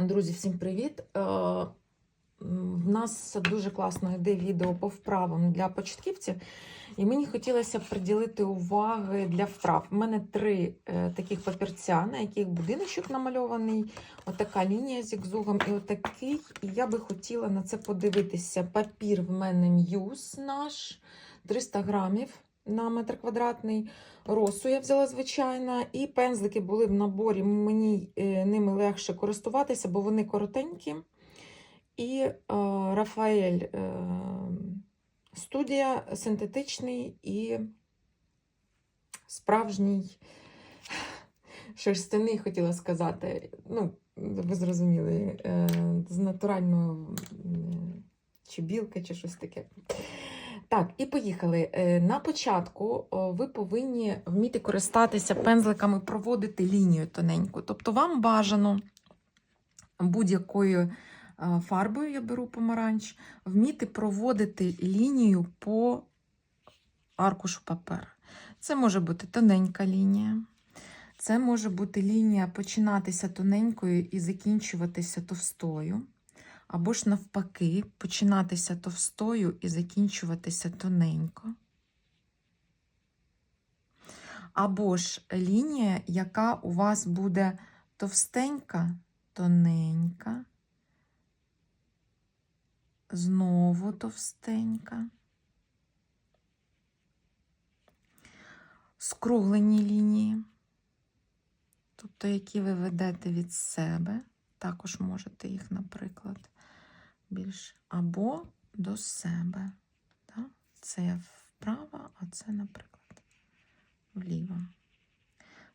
Друзі, всім привіт! Е, В нас дуже класно йде відео по вправам для початківців, і мені хотілося б приділити уваги для вправ. У мене три е, таких папірця, на яких будиночок намальований, отака лінія зігзугом і отакий. І я би хотіла на це подивитися. Папір в мене м'юз наш 300 грамів на метр квадратний. Росу я взяла звичайно, і пензлики були в наборі. Мені е, ними легше користуватися, бо вони коротенькі. І е, Рафаель е, студія синтетичний і справжній шерстяний, хотіла сказати. Ну, ви зрозуміли, з натурального чи білка, чи щось таке. Так, і поїхали. Е, На початку ви повинні вміти користатися пензликами, проводити лінію тоненьку. Тобто вам бажано будь-якою е, фарбою, я беру помаранч, вміти проводити лінію по аркушу паперу. Це може бути тоненька лінія. Це може бути лінія починатися тоненькою і закінчуватися товстою. Або ж навпаки, починатися товстою і закінчуватися тоненько. Або ж лінія, яка у вас буде товстенька, тоненька, знову товстенька. Скруглені лінії, тобто які ви ведете від себе, також можете їх, наприклад, більше або до себе. Так? Це вправо, а це, наприклад, вліво.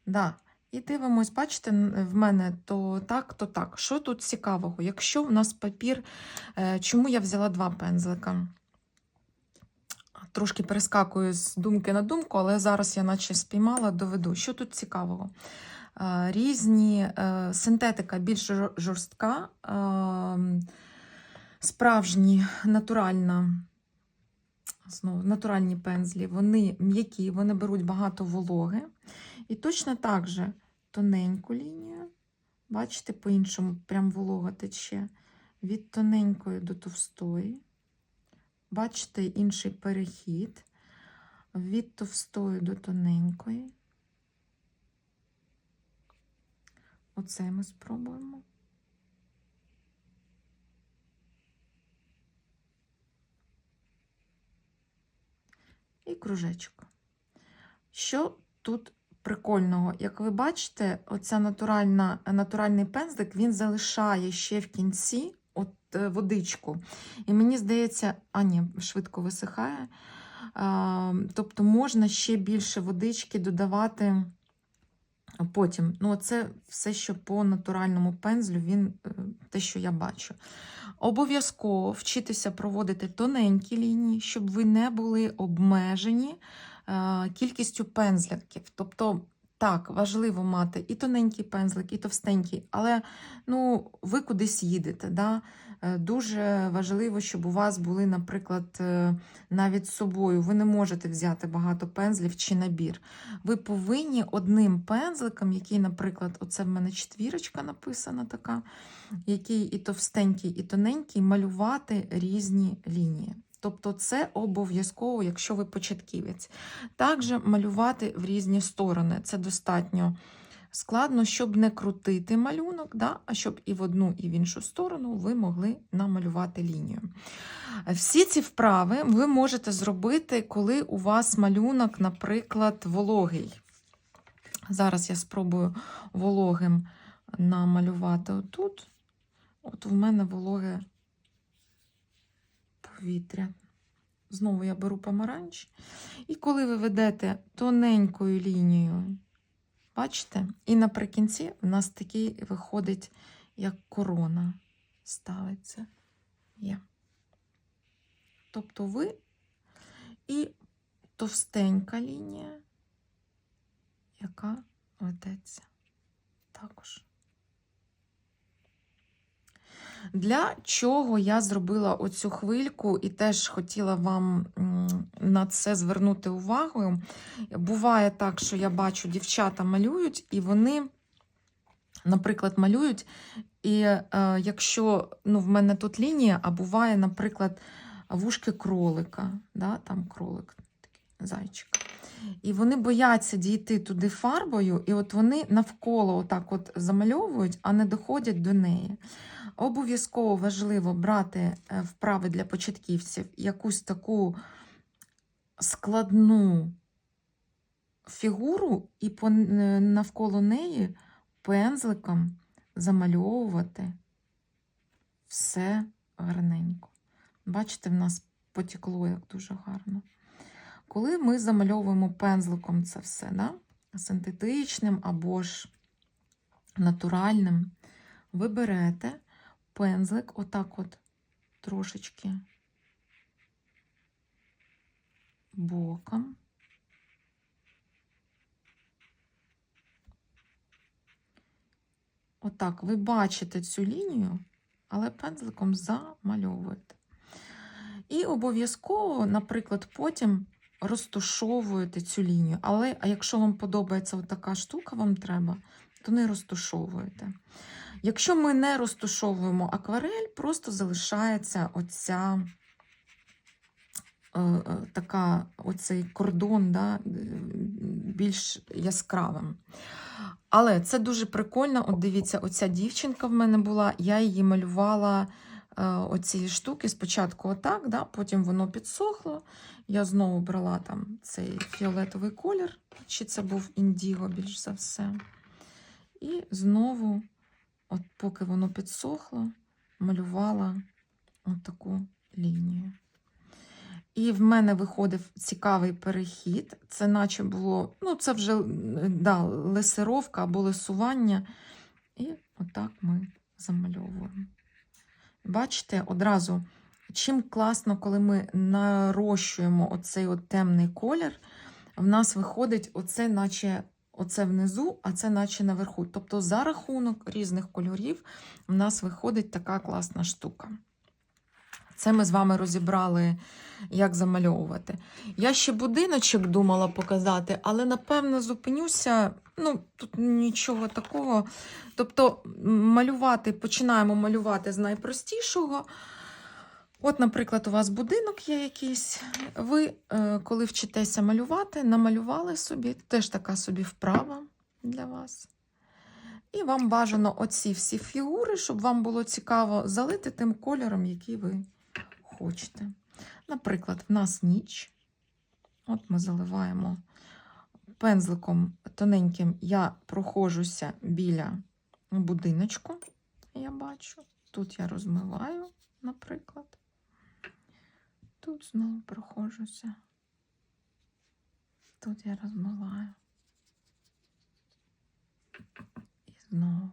Да. І дивимось, бачите, в мене то так, то так. Що тут цікавого? Якщо в нас папір, е, чому я взяла два пензлика? Трошки перескакую з думки на думку, але зараз я наче спіймала, доведу. Що тут цікавого? Е, Різні е, синтетика більш жорстка, е, справжні натуральна, знову, натуральні пензлі, вони м'які, вони беруть багато вологи. І точно так же тоненьку лінію, бачите, по-іншому прям волога тече від тоненької до товстої. Бачите інший перехід від товстої до тоненької. Оце ми спробуємо. І кружечок. Що тут прикольного? Як ви бачите, оця натуральна, натуральний пензлик він залишає ще в кінці от е, водичку. І мені здається, а ні, швидко висихає. А, тобто можна ще більше водички додавати потім. Ну, це все, що по натуральному пензлю, він е, те, що я бачу. Обов'язково вчитися проводити тоненькі лінії, щоб ви не були обмежені е, кількістю пензликів. Тобто, так, важливо мати і тоненький пензлик, і товстенький, але ну, ви кудись їдете. Да? Е, Дуже важливо, щоб у вас були, наприклад, е, навіть з собою. Ви не можете взяти багато пензлів чи набір. Ви повинні одним пензликом, який, наприклад, оце в мене четвірочка написана така, який і товстенький, і тоненький, малювати різні лінії. Тобто це обов'язково, якщо ви початківець. Також малювати в різні сторони. Це достатньо складно, щоб не крутити малюнок, да? а щоб і в одну, і в іншу сторону ви могли намалювати лінію. Всі ці вправи ви можете зробити, коли у вас малюнок, наприклад, вологий. Зараз я спробую вологим намалювати отут. От в мене вологе повітря. Знову я беру помаранч. І коли ви ведете тоненькою лінією, бачите? І наприкінці в нас такий виходить, як корона ставиться. Є. Тобто ви і товстенька лінія, яка ведеться також. Для чого я зробила оцю хвильку і теж хотіла вам на це звернути увагу. Буває так, що я бачу, дівчата малюють, і вони, наприклад, малюють І е, якщо ну, в мене тут лінія, а буває, наприклад, вушки кролика, да, там кролик, такий зайчик. І вони бояться дійти туди фарбою, і от вони навколо отак от замальовують, а не доходять до неї. Обов'язково важливо брати е, вправи для початківців якусь таку складну фігуру, і е, навколо неї пензликом замальовувати все гарненько. Бачите, в нас потекло як дуже гарно. Коли ми замальовуємо пензликом це все, да? синтетичним або ж натуральним, ви берете пензлик отак от трошечки боком. Отак, ви бачите цю лінію, але пензликом замальовуєте. І обов'язково, наприклад, потім розтушовуєте цю лінію. Але якщо вам подобається така штука, вам треба, то не розтушовуєте. Якщо ми не розтушовуємо акварель, просто залишається оця е, е, така, оцей кордон да, більш яскравим. Але це дуже прикольно. От дивіться, оця дівчинка в мене була, я її малювала е, оці штуки спочатку отак, да, потім воно підсохло. Я знову брала там цей фіолетовий колір, чи це був індіго більш за все. І знову, от поки воно підсохло, малювала таку лінію. І в мене виходив цікавий перехід. Це наче було, ну, це вже да, лесировка або лисування. І отак ми замальовуємо. Бачите, одразу, чим класно, коли ми нарощуємо оцей от темний колір, в нас виходить оце, наче оце внизу, а це наче наверху. Тобто, за рахунок різних кольорів, в нас виходить така класна штука. Це ми з вами розібрали, як замальовувати. Я ще будиночок думала показати, але напевно зупинюся. Ну, тут нічого такого. Тобто, малювати, починаємо малювати з найпростішого. От, наприклад, у вас будинок є якийсь. Ви, е, коли вчитеся малювати, намалювали собі, теж така собі вправа для вас. І вам бажано оці всі фігури, щоб вам було цікаво залити тим кольором, який ви хочете. Наприклад, в нас ніч. От ми заливаємо пензликом тоненьким, я проходжуся біля будиночку, я бачу. Тут я розмиваю, наприклад. Тут знову проходжуся. Тут я розмиваю. І знову.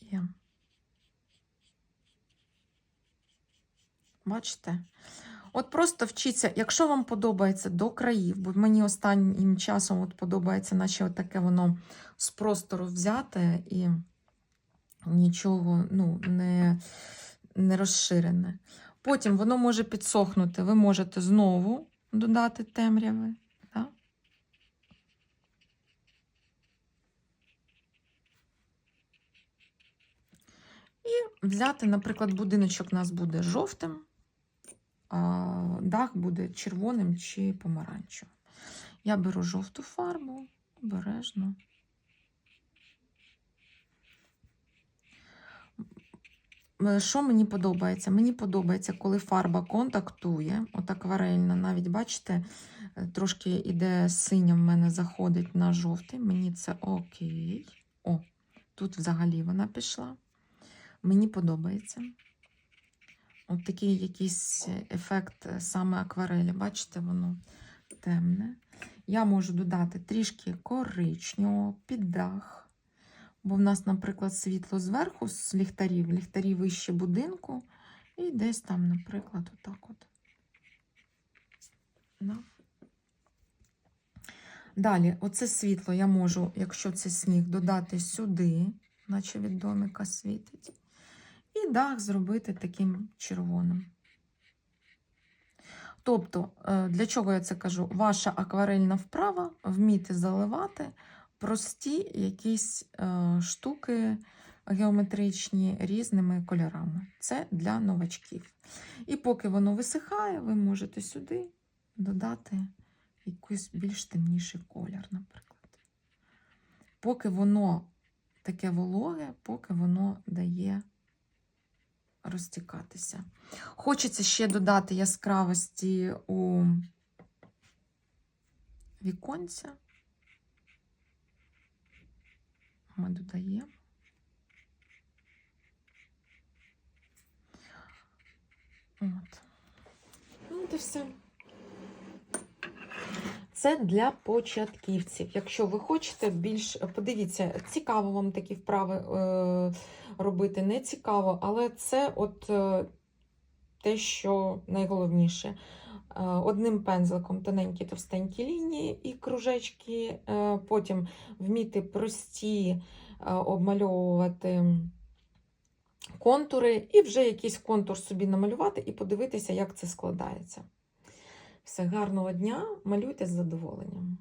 Є. Бачите? От просто вчіться, якщо вам подобається до країв, бо мені останнім часом от подобається, наче таке воно з простору взяте і нічого ну, не, не розширене. Потім воно може підсохнути, ви можете знову додати темряви. Так? І взяти, наприклад, будиночок у нас буде жовтим, дах буде червоним чи помаранчевим. Я беру жовту фарбу, обережно. Що мені подобається? Мені подобається, коли фарба контактує, от акварельна, навіть бачите, е, трошки іде синя в мене заходить на жовтий. Мені це окей. О, тут взагалі вона пішла. Мені подобається. От такий якийсь ефект е, саме акварелі. Бачите, воно темне. Я можу додати трішки коричневого під дах. Бо в нас, наприклад, світло зверху з ліхтарів, ліхтарі вище будинку, і десь там, наприклад, отак от. Да. Далі, оце світло я можу, якщо це сніг, додати сюди, наче від домика світить. І дах зробити таким червоним. Тобто, е, для чого я це кажу? Ваша акварельна вправа вміти заливати прості якісь е, штуки геометричні різними кольорами. Це для новачків. І поки воно висихає, ви можете сюди додати якийсь більш темніший колір, наприклад. Поки воно таке вологе, поки воно дає розтікатися. Хочеться ще додати яскравості у віконця. Ми додаємо. От. Ну, і все. Це для початківців. Якщо ви хочете більш подивіться, цікаво вам такі вправи е, робити, не цікаво, але це от е, те, що найголовніше. Е, Одним пензликом тоненькі товстенькі лінії і кружечки, е, потім вміти прості обмальовувати контури, і вже якийсь контур собі намалювати і подивитися, як це складається. Все, гарного дня, малюйте з задоволенням.